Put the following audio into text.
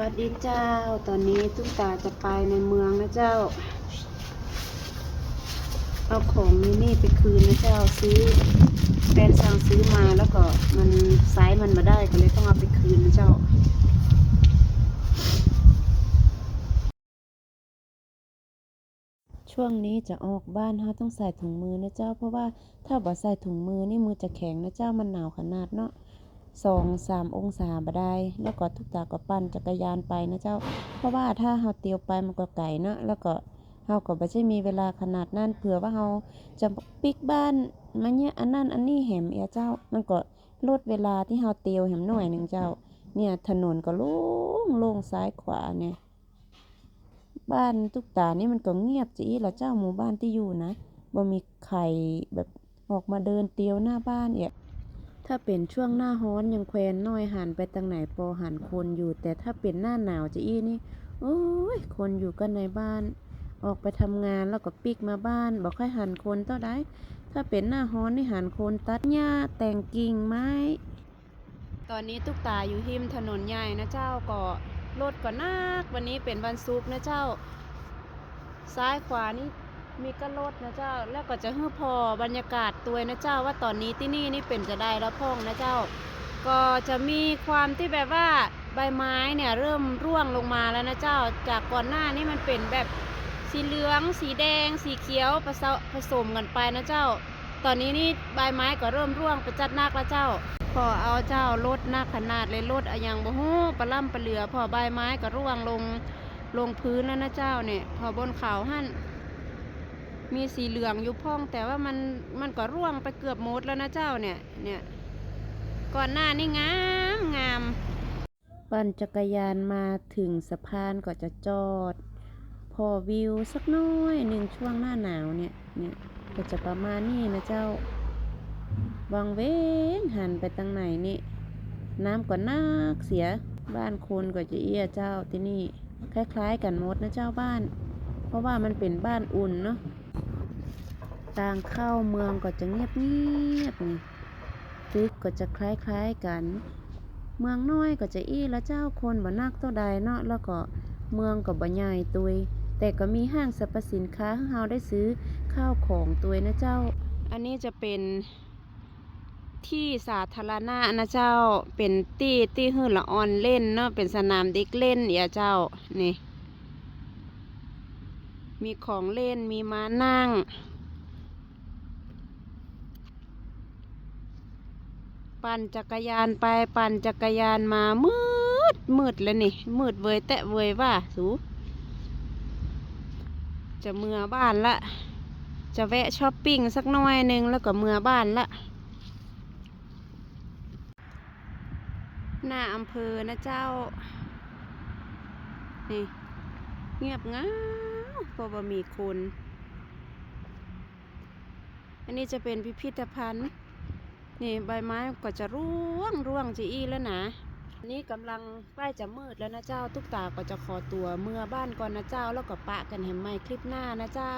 วัสดีเจ้า ตอนนี้ตุ้งตาจะไปในเมืองนะเจ้า เอาของนี่นี่ไปคืนนะเจ้าซื้อแฟนสั่งซื้อมาแล้วก็มันไซส์มันมาได้ก็เลยต้องเอาไปคืนนะเจ้าช่วงนี้จะออกบ้านเฮาต้องใส่ถุงมือนะเจ้า เพราะว่าถ้าบ่ใส่ถุงมือนี่มือจะแข็งนะเจ้ามันหนาวขนาดเนาะ สองสามองศาบ่ได้ แล้วก็ทุกตาก็ปั่นจักรยานไปนะเจ้า เพราะว่าถ้าเฮาเตียวไปมันก็ไกลเนาะแล้วก็เฮาก็บ่ใช่มีเวลาขนาดนั้นเผื่อว่าเฮาจะปิกบ้านมาเนี่ยอันนั้นอันนี้แหมเอียเจ้า มันก็ลดเวลาที่เฮาเตียวแหมหน่อยหนึ่งเจ้า เนี่ยถนนก็โล่งโล่งซ้ายขวาเนี่ยบ้านตุกตานี่มันก็เงียบจีละเจ้าหมู่บ้านที่อยู่นะบ่มีใครแบบออกมาเดินเตียวหน้าบ้านเอีย ถ้าเป็นช่วงหน้าฮ้อนยังแควนน้อยหันไปทางไหนปอหันคนอยู่ แต่ถ้าเป็นหน้าหนาวจะอี้นี่โอ้ยคนอยู่กันในบ้าน ออกไปทำงานแล้วก็ปิกมาบ้านบอกค่อยหันคนเท่าใดถ้าเป็นหน้าฮ้อนนี่หันคนตัดหญ้าแต่งกิ่งไม้ ตอนนี้ตุกตาอยู่หิมถนนใหญ่นะเจ้าก็รถก็นักวันนี้เป็นวันศุกร์นะเจ้า ซ้ายขวานี่ มีก็รถนะเจ้า แล้วก็จะฮือพอบรรยากาศตัวนะเจ้าว่าตอนนี้ที่นี่นี่เป็นจะได้แล้วพ่องนะเจ้า ก็จะมีความที่แบบว่าใบไม้เนี่ยเริ่มร่วงลงมาแล้วนะเจ้า จากก่อนหน้านี่มันเป็นแบบสีเหลือง สีแดง สีเขียวผสผสมกันไปนะเจ้า ตอนนี้นี่ใบไม้ก็เริ่มร่วงไปจัดนักแล้วเจ้าพอเอาเจ้ารถหนักขนาดเลยรถอะยังบ่ฮู้ปลาล่ำปลาเหลือพอใบไม้ก็ร่วงลงลงพื้นแล้วนะเจ้าเนี่ยพอบนเขาหั่น มีสีเหลืองอยู่พ่อง แต่ว่ามันมันก็ร่วงไปเกือบหมดแล้วนะเจ้าเนี่ยเนี่ยก่อนหน้านี่งามงามปั่นจักรยานมาถึงสะพานก็จะจอด พอวิวสักน้อยหนึ่งช่วงหน้าหนาวเนี่ยเนี่ยก็จะประมาณนี้นะเจ้าวังเว้งหันไปทางไหนนี่น้ำก็นักเสียบ้านคนก็จะเอี้ยเจ้าที่นี่ คล้าย ๆ กันหมดนะเจ้าบ้าน เพราะว่ามันเป็นบ้านอุ่นเนาะ ทางเข้าเมืองก็จะเงียบเงียบนี่ตึกก็จะคล้ายๆกัน เมืองน้อยก็จะอี้ละเจ้าคนบ่นักเท่าใดเนาะแล้วก็เมืองก็บ่ใหญ่ตุย แต่ก็มีห้างสรรพสินค้าให้เราได้ซื้อข้าวของตัวยนะเจ้า อันนี้จะเป็นที่สาธารณะนะเจ้าเป็นที่ที่ฮือละออนเล่นเนาะเป็นสนามเด็กเล่นอย่าเจ้านี่มีของเล่นมีม้านั่ง ปั่นจักรยานไปปั่นจักรยานมามืดมืดแล้วนี่ มืดเวยแตะเวยว่าสูจะเมื่อบ้านละ จะแวะช้อปปิ้งสักหน่อยหนึงแล้วก็เมื่อบ้านละ หน้าอำเภอนะเจ้า นี่ เงียบเงาพราะว่มีคน อันนี้จะเป็นพิพิธภัณฑ์ นี่ใบไม้ก็จะร่วงร่วงจีอีแล้วนะนี้กำลังใกล้จะมืดแล้วนะเจ้า ทุกตาก็จะขอตัวเมื่อบ้านก่อนนะเจ้า แล้วก็ปะกันเห็นไหมคลิปหน้านะเจ้า